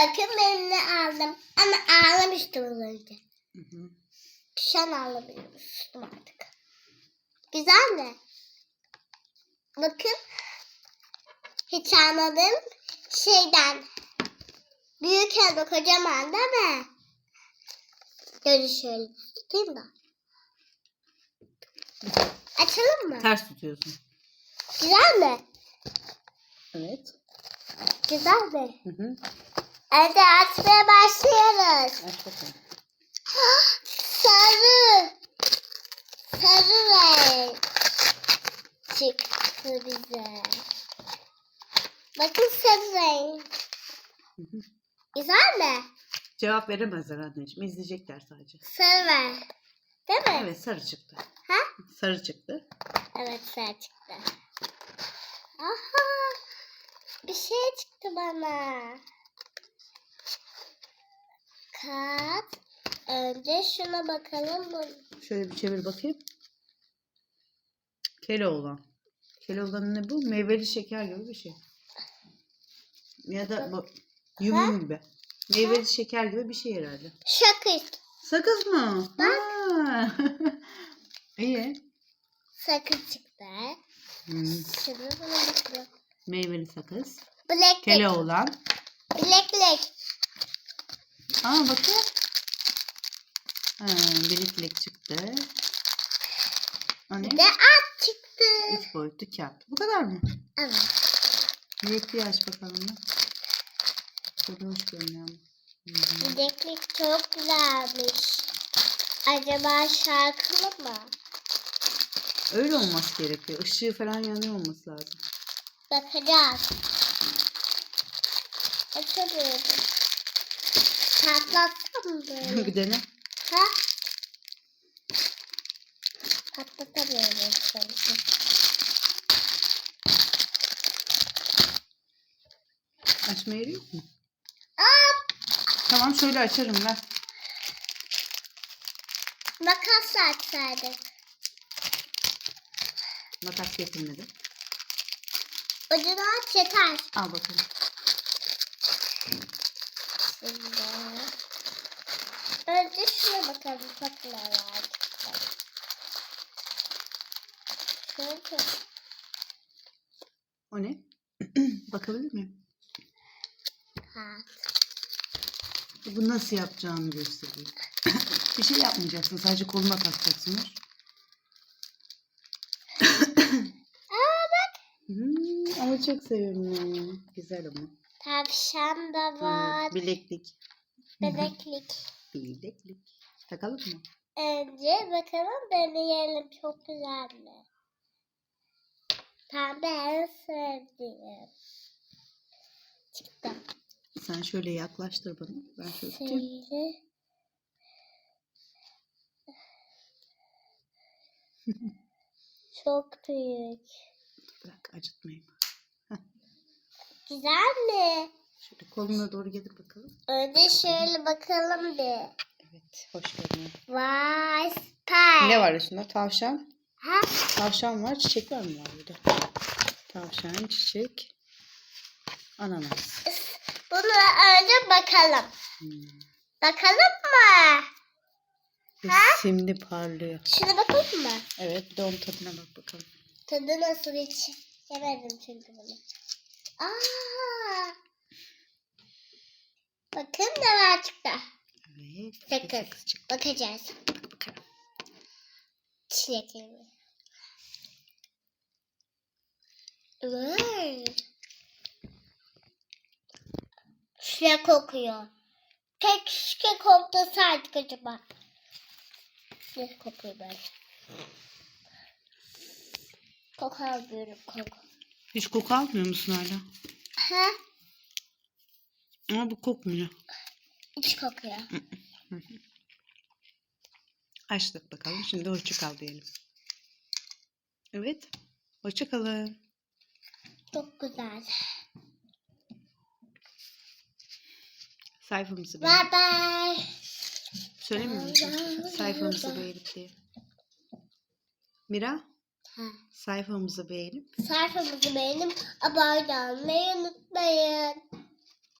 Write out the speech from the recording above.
Bakın ben ne aldım. Ama ağlamıştım az önce. Hı hı. Şu an ağlamıyorum. Artık. Güzel mi? Bakın. Hiç anladım. Şeyden. Büyük elma kocaman değil mi? Şöyle tutayım da. Açalım mı? Ters tutuyorsun. Güzel mi? Evet. Güzel mi? Hı hı. Hadi açmaya başlıyoruz. Aç bakalım. Sarı. Sarı renk. Çıktı bize. Bakın sarı renk. Hı hı. Güzel mi? Cevap veremezler anneciğim. İzleyecekler sadece. Sarı renk. Değil mi? Evet sarı çıktı. Ha? Sarı çıktı. Evet sarı çıktı. Aha. Bir şey çıktı bana. Kat. Önce şuna bakalım. Şöyle bir çevir bakayım. Keloğlan. Keloğlan ne bu? Meyveli şeker gibi bir şey. Ya da bu yumum gibi. Meyveli şeker gibi bir şey herhalde. Şakır. Sakız mı? Ha. İyi. Sakız çıktı. Hmm. Şimdi bakalım. Meyveli sakız. Black. Keloğlan. Black Black. Aa bakın. Ha, biriklik çıktı. O ne? Bir de at çıktı. Üç boyutlu kağıt. Bu kadar mı? Evet. Birikliği aç bakalım. da. Çok hoş görünüyor ama. Bileklik çok güzelmiş. Acaba şarkılı mı? Öyle olması gerekiyor. Işığı falan yanıyor olması lazım. Bakacağız. Açamıyorum. Patlatsam mı böyle? bir dene. ha? Patlatamıyorum sanki. Açma yeri yok mu? Aa, Tamam şöyle açarım ben. makasla açsaydık. Makas getirmedim. Ucunu aç yeter. Al bakalım. Şimdi. Önce şuna bakalım patlalar çıktı. Şöyle. O ne? Bakabilir miyim? Ha. Bu nasıl yapacağını göstereyim. bir şey yapmayacaksın. Sadece koluna takacaksın. Aa bak. Hmm, ama çok seviyorum ya. Güzel ama. Tavşan da var. Evet, bileklik. Bebeklik. Bileklik. Takalım mı? Önce bakalım deneyelim. Çok güzel mi? Pembe en sevdiğim. Çıktı. Sen şöyle yaklaştır bana. Ben şöyle tutayım. Şöyle. Çok büyük. Bırak acıtmayayım. Güzel mi? Şöyle koluna doğru getir bakalım. Önce şöyle bakalım bir. Evet. Hoş görünüyor. Vay süper. Ne var üstünde? Tavşan. Ha? Tavşan var. Çiçekler mi var burada? Tavşan, çiçek, ananas. Bunu önce bakalım. Hmm. Bakalım mı? Ve Ha? Simli parlıyor. Şuna bakalım mı? Evet bir de onun tadına bak bakalım. Tadı nasıl hiç yemedim çünkü bunu. Aa! Bakın ne var çıktı. Evet. Sakız. çıktı. Bakacağız. Bak bakalım. Çilekli mi? Şile kokuyor. Keşke koklasaydık acaba. Ne kokuyor böyle? Koku almıyorum koku. Hiç koku almıyor musun hala? Ha? Ama bu kokmuyor. İç kokuyor. Açtık bakalım. Şimdi hoşça kal diyelim. Evet. Hoşça kalın. Çok güzel. Sayfamızı beğen. Bye bye. Söylemiyor musun? Sayfamızı beğenip diye. Mira, Ha. sayfamızı beğenip Sayfamızı beğenip abone olmayı unutmayın.